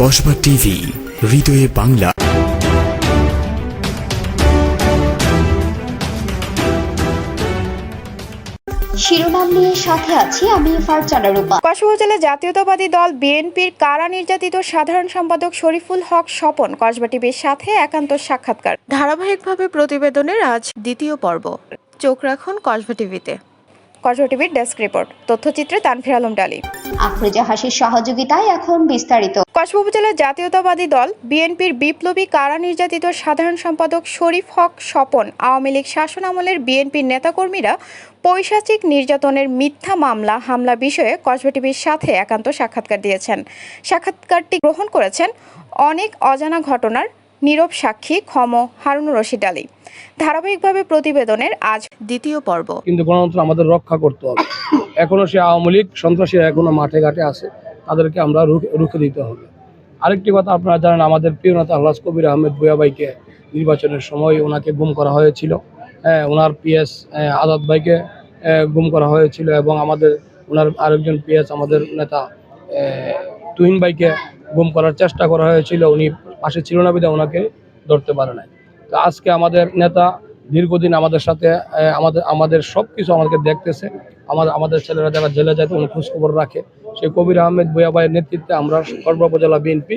Kasba TV হৃদয়ে বাংলা। শিরোনাম নিয়ে সাথে আছি আমি ফারজানা রূপা। কসবা উপজেলা জাতীয়তাবাদী দল বিএনপির কারা নির্যাতিত সাধারণ সম্পাদক শরীফুল হক স্বপন কসবা টিভির সাথে একান্ত সাক্ষাৎকার। ধারাবাহিকভাবে প্রতিবেদনের আজ দ্বিতীয় পর্ব। চোখ রাখুন কসবা টিভিতে। টিভির ডেস্ক রিপোর্ট। তথ্যচিত্রে তানফির আলম ডালি। আফরোজা হাসির সহযোগিতায় এখন বিস্তারিত। কসবা উপজেলা জাতীয়তাবাদী দল বিএনপির বিপ্লবী কারা নির্যাতিত সাধারণ সম্পাদক শরীফ হক স্বপন আওয়ামী লীগ শাসন আমলের বিএনপির নেতাকর্মীরা পৈশাচিক নির্যাতনের মিথ্যা মামলা হামলা বিষয়ে কসবা টিভির সাথে একান্ত সাক্ষাৎকার দিয়েছেন। সাক্ষাৎকারটি গ্রহণ করেছেন অনেক অজানা ঘটনার নীরব সাক্ষী ক্ষম হারুন রশিদ আলী। ধারাবাহিকভাবে প্রতিবেদনের আজ দ্বিতীয় পর্ব। কিন্তু গণতন্ত্র আমাদের রক্ষা করতে হবে। এখনও সে আওয়ামী লীগ সন্ত্রাসীরা এখনও মাঠে ঘাটে আছে, তাদেরকে আমরা রুখে- দিতে হবে। আরেকটি কথা আপনারা জানেন, আমাদের প্রিয় নেতা আল্লাহ কবির আহমেদ বুয়াবাইকে নির্বাচনের সময় ওনাকে গুম করা হয়েছিল। হ্যাঁ ওনার পিএস আজাদ ভাইকে গুম করা হয়েছিল এবং আমাদের, ওনার আরেকজন পিএস আমাদের নেতা তুহিন ভাইকে গুম করার চেষ্টা করা হয়েছিল, উনি পাশে ছিল না বিধায় ওনাকে ধরতে পারে নাই। তো আজকে আমাদের নেতা দীর্ঘদিন আমাদের সাথে আমাদের আমাদের সব কিছু আমাদেরকে দেখতেছে। আমাদের আমাদের ছেলেরা যারা জেলে যায় উনি খোঁজখবর রাখে। সেই কবির আহমেদ ভুয়া ভাইয়ের নেতৃত্বে আমরা করবা উপজেলা বিএনপি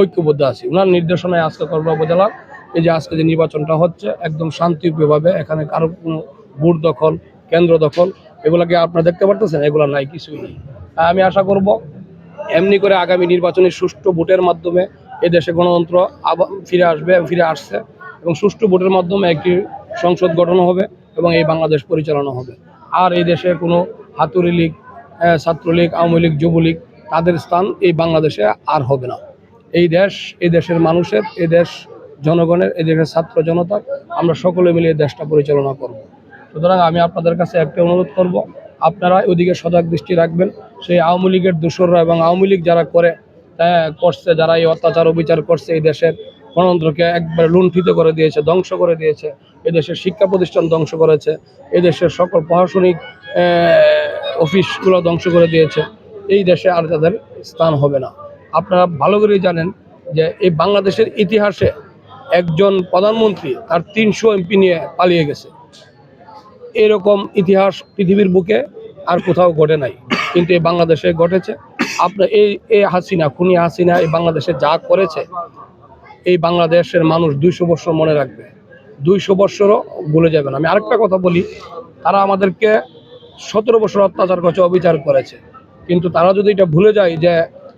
ঐক্যবদ্ধ আছি। ওনার নির্দেশনায় আজকে করবা উপজেলার এই যে আজকে যে নির্বাচনটা হচ্ছে, একদম শান্তিপ্রিয়ভাবে এখানে কারও কোনো বুট দখল, কেন্দ্র দখল, এগুলাকে আপনারা দেখতে পারতেছেন, এগুলো নাই, কিছুই নেই। আমি আশা করব এমনি করে আগামী নির্বাচনে সুষ্ঠু ভোটের মাধ্যমে এদেশে গণতন্ত্র আবার ফিরে আসবে, ফিরে আসছে এবং সুষ্ঠু ভোটের মাধ্যমে একটি সংসদ গঠন হবে এবং এই বাংলাদেশ পরিচালনা হবে। আর এই দেশে কোনো হাতুড়ি লীগ ছাত্রলীগ, আওয়ামী লীগ, যুবলীগ, তাদের স্থান এই বাংলাদেশে আর হবে না। এই দেশ, এই দেশের মানুষের, এই দেশ জনগণের, এই দেশের ছাত্র জনতা আমরা সকলে মিলে এই দেশটা পরিচালনা করব। সুতরাং আমি আপনাদের কাছে একটা অনুরোধ করব আপনারা ওদিকে সজাগ দৃষ্টি রাখবেন। সেই আওয়ামী লীগের দোসররা এবং আওয়ামী লীগ যারা করে করছে, যারা এই অত্যাচার, অবিচার করছে এই দেশের গণতন্ত্রকে একবার লুণ্ঠিত করে দিয়েছে, ধ্বংস করে দিয়েছে। এদেশের শিক্ষা প্রতিষ্ঠান ধ্বংস করেছে। এদেশের সকল প্রশাসনিক অফিসগুলো ধ্বংস করে দিয়েছে। এই দেশে আর তাদের স্থান হবে না। আপনারা ভালো করেই জানেন যে এই বাংলাদেশের ইতিহাসে একজন প্রধানমন্ত্রী তার তিনশো এমপি নিয়ে পালিয়ে গেছে। এরকম ইতিহাস পৃথিবীর বুকে আর কোথাও ঘটে নাই। কিন্তু এই বাংলাদেশে ঘটেছে। আপনার এই এই হাসিনা, খুনি হাসিনা এই বাংলাদেশে যা করেছে, এই বাংলাদেশের মানুষ দুইশো বছর মনে রাখবে। দুইশো বছরও ভুলে যাবে না আমি আরেকটা কথা বলি, তারা আমাদেরকে সতেরো বছর অত্যাচার করেছে, অবিচার করেছে। কিন্তু তারা যদি এটা ভুলে যায় যে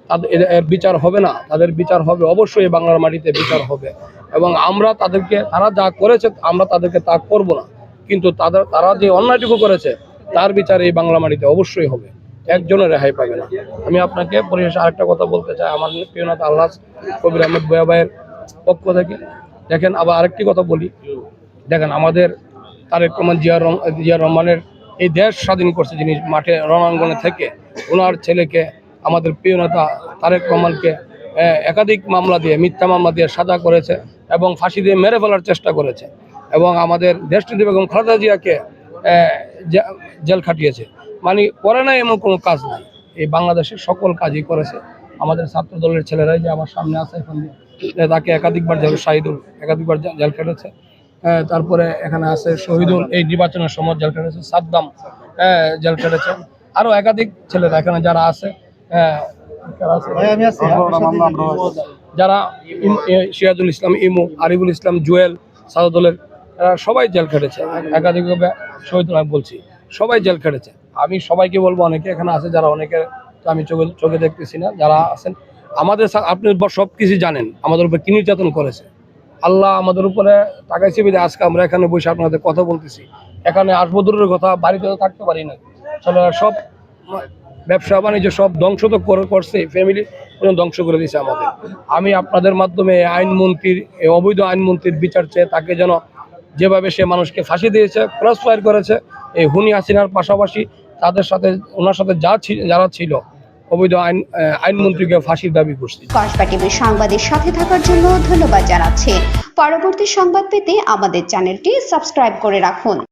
তাদের বিচার হবে না, তাদের বিচার হবে অবশ্যই এই বাংলার মাটিতে বিচার হবে। এবং আমরা তাদেরকে, তারা যা করেছে, আমরা তাদেরকে তা করব না। কিন্তু তাদের তারা যে অন্যায়টুকু করেছে, তার বিচার এই বাংলা মাটিতে অবশ্যই হবে। একজনের রেহাই পাবে না। আমি আপনাকে পরিশেষে আরেকটা কথা বলতে চাই। আমার প্রিয় নেতা আল্লাহ কবির আহমেদ বয়া ভাইয়ের পক্ষ থেকে। দেখেন, আবার আরেকটি কথা বলি। দেখেন, আমাদের তারেক রহমান, জিয়া জিয়া রহমানের এই দেশ স্বাধীন করছে যিনি মাঠে রণাঙ্গনে থেকে। ওনার ছেলেকে, আমাদের প্রিয় নেতা তারেক রহমানকে একাধিক মামলা দিয়ে, মিথ্যা মামলা দিয়ে সাজা করেছে এবং ফাঁসি দিয়ে মেরে ফেলার চেষ্টা করেছে। এবং আমাদের দেশটিতে বেগম খালেদা জিয়াকে জেল খাটিয়েছে। মানে করে না এমন কোনো কাজ নাই। এই বাংলাদেশের সকল কাজই করেছে। আমাদের ছাত্র দলের ছেলেরাই যে আমার সামনে আছে এখন তাকে একাধিকবার জেল শাহিদুল একাধিকবার জেল খেটেছে। তারপরে এখানে আছে শহীদুল এই নির্বাচনের সময় জেল খেটেছে। সাদ্দাম জেল খেটেছে। আরও একাধিক ছেলেরা এখানে যারা আছে কারা যারা সিরাজুল ইসলাম ইমু আরিফুল ইসলাম জুয়েল সাদুলের এরা সবাই জেল খেটেছে। একাধিকভাবে শহীদ আমি বলছি, সবাই জেল খেটেছে। আমি সবাইকে বলব, অনেকে এখানে আছে যারা অনেকে আমি চোখে চোখে দেখতেছি না, যারা আছেন, আমাদের আপনি সব কিছু জানেন, আমাদের উপর কি নির্যাতন করেছে। আল্লাহ আমাদের উপরে তাকাইছে বিধে আজকে আমরা এখানে বসে আপনাদের কথা বলতেছি। এখানে আসব, দূরের কথা, বাড়িতে তো থাকতে পারি না। ছেলেরা সব ব্যবসা, বাণিজ্য সব ধ্বংস তো করছে ফ্যামিলি ধ্বংস করে দিয়েছে আমাদের। আমি আপনাদের মাধ্যমে আইনমন্ত্রীর অবৈধ আইনমন্ত্রীর বিচার চেয়ে তাকে যেন যেভাবে সে মানুষকে ফাঁসি দিয়েছে ক্রস ফায়ার করেছে, এই হুনি হাসিনার পাশাপাশি তাদের সাথে, ওনার সাথে যা যারা ছিল, অবৈধ আইন আইনমন্ত্রীকে ফাঁসির দাবি করছি। টিভির সংবাদের সাথে থাকার জন্য ধন্যবাদ জানাচ্ছি। পরবর্তী সংবাদ পেতে আমাদের চ্যানেলটি সাবস্ক্রাইব করে রাখুন।